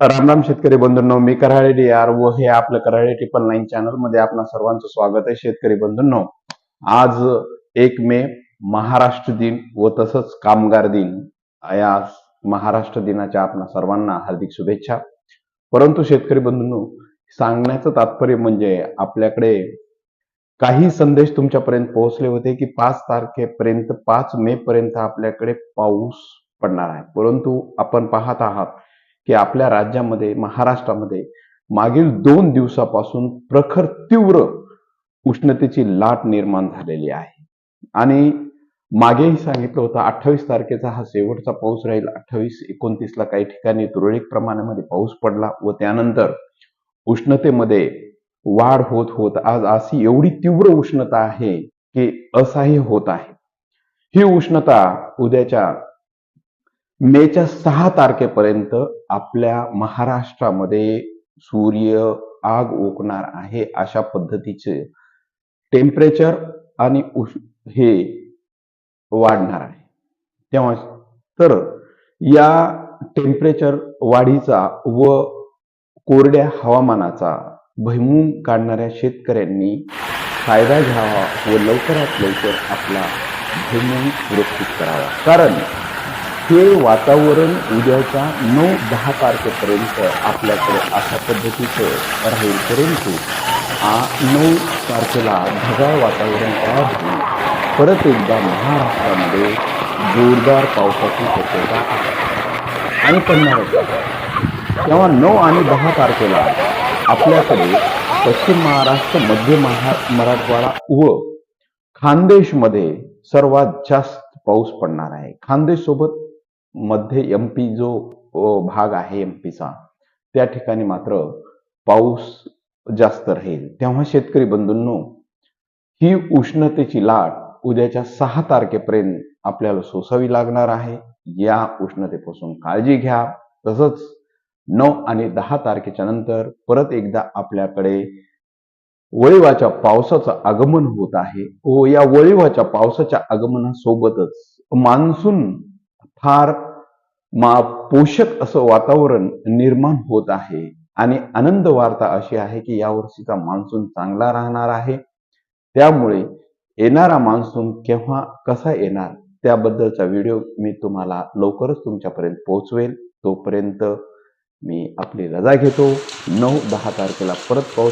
राम राम शेतकरी बंधूंनो मी Karale D R व हे आपलं कराळे ट्रिपल नाईन चॅनलमध्ये आपणा सर्वांचं स्वागत आहे शेतकरी बंधूंनो. आज एक मे महाराष्ट्र दिन व तसंच कामगार दिन. या महाराष्ट्र दिनाच्या आपणा सर्वांना हार्दिक शुभेच्छा. परंतु शेतकरी बंधूंनो सांगण्याचं तात्पर्य म्हणजे आपल्याकडे काही संदेश तुमच्यापर्यंत पोहोचले होते की पाच तारखेपर्यंत पाच मे पर्यंत आपल्याकडे पाऊस पडणार आहे. परंतु आपण पाहत आहात की आपल्या राज्यामध्ये महाराष्ट्रामध्ये मागील दोन दिवसापासून प्रखर तीव्र उष्णतेची लाट निर्माण झालेली आहे. आणि मागेही सांगितलं होतं अठ्ठावीस तारखेचा हा शेवटचा पाऊस राहील. अठ्ठावीस एकोणतीसला काही ठिकाणी तुरळक प्रमाणामध्ये पाऊस पडला व त्यानंतर उष्णतेमध्ये वाढ होत होत आज अशी एवढी तीव्र उष्णता आहे की असह्य होत आहे. ही उष्णता उद्याच्या मेच्या सहा तारखेपर्यंत आपल्या महाराष्ट्रामध्ये सूर्य आग ओकणार आहे अशा पद्धतीचे टेम्परेचर आणि उष् हे वाढणार आहे. तेव्हा तर या टेम्परेचर वाढीचा व कोरड्या हवामानाचा भैमून काढणाऱ्या शेतकऱ्यांनी फायदा घ्यावा व लवकरात लवकर आपला भैमून सुरक्षित करावा. कारण हे वातावरण उद्याच्या नऊ दहा तारखेपर्यंत आपल्याकडे अशा पद्धतीचं राहील. परंतु आ नऊ तारखेला ढगाळ वातावरण तयार होऊन परत एकदा महाराष्ट्रामध्ये जोरदार पावसाची शक्यता आहे. आणि पडणारच तेव्हा नऊ आणि दहा तारखेला आपल्याकडे पश्चिम महाराष्ट्र मध्य महा मराठवाडा व खानदेशमध्ये सर्वात जास्त पाऊस पडणार आहे. खानदेश सोबत मध्ये एम पी जो भाग आहे एम पीचा त्या ठिकाणी मात्र पाऊस जास्त राहील. तेव्हा शेतकरी बंधूंनो ही उष्णतेची लाट उद्याच्या सहा तारखेपर्यंत आपल्याला सोसावी लागणार आहे. या उष्णतेपासून काळजी घ्या. तसंच नऊ आणि दहा तारखेच्या नंतर परत एकदा आपल्याकडे वळीवाच्या पावसाचं आगमन होत आहे. व या वळीवाच्या पावसाच्या आगमनासोबतच मान्सून फार मा पोषक असं वातावरण निर्माण होत आहे. आणि आनंद वार्ता अशी आहे की या वर्षीचा मान्सून चांगला राहणार आहे. त्यामुळे येणारा मान्सून केव्हा कसा येणार त्याबद्दलचा व्हिडिओ मी तुम्हाला लवकरच तुमच्यापर्यंत पोहोचवेल. तोपर्यंत मी आपली रजा घेतो. नऊ दहा तारखेला परत पाऊस